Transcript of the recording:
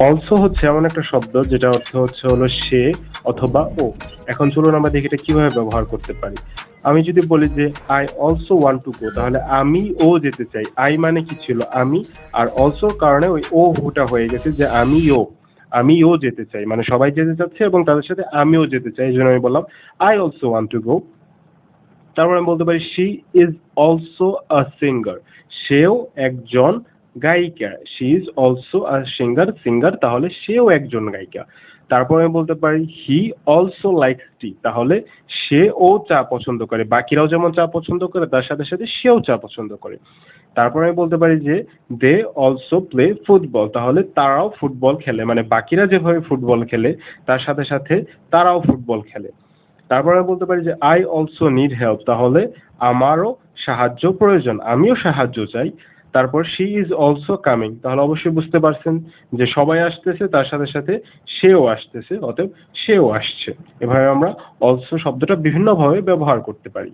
Also হচ্ছে এমন একটা শব্দ, যেটা অর্থ হচ্ছে হলো সে অথবা ও। এখন চলুন আমরা দেখি এটা কীভাবে ব্যবহার করতে পারি। আমি যদি বলি যে I also want to go তাহলে আমি ও যেতে চাই। আই মানে কি ছিল? আমি। আর অলসো কারণে ওই ও হুটা হয়ে গেছে যে, আমি ও। আমিও যেতে চাই। মানে সবাই যেতে চাচ্ছে এবং তাদের সাথে আমিও যেতে চাই, এই জন্য আমি বললাম I also want to go তারপর আমি বলতে পারি she is also a singer সেও একজন গায়িকা। She is also a singer singer তাহলে সেও একজন গায়িকা। তারপর আমি বলতে পারি হি অলসো লাইকস টি তাহলে সেও চা পছন্দ করে, বাকিরাও যেমন চা পছন্দ করে, তার সাথে সাথে সেও চা পছন্দ করে। তারপর আমি বলতে পারি যে দে অলসো প্লে ফুটবল তাহলে তারাও ফুটবল খেলে মানে বাকিরা যেভাবে ফুটবল খেলে, তার সাথে সাথে তারাও ফুটবল খেলে। তারপর আমি বলতে পারি যে আই অলসো নিড হেল্প তাহলে আমারও সাহায্য প্রয়োজন, আমিও সাহায্য চাই। তারপর শি ইজ অলসো কামিং তাহলে অবশ্যই বুঝতে পারছেন যে সবাই আসতেছে, তার সাথে সাথে সেও আসতেছে, অতএব সেও আসছে। এভাবে আমরা অলসো শব্দটা বিভিন্নভাবে ব্যবহার করতে পারি।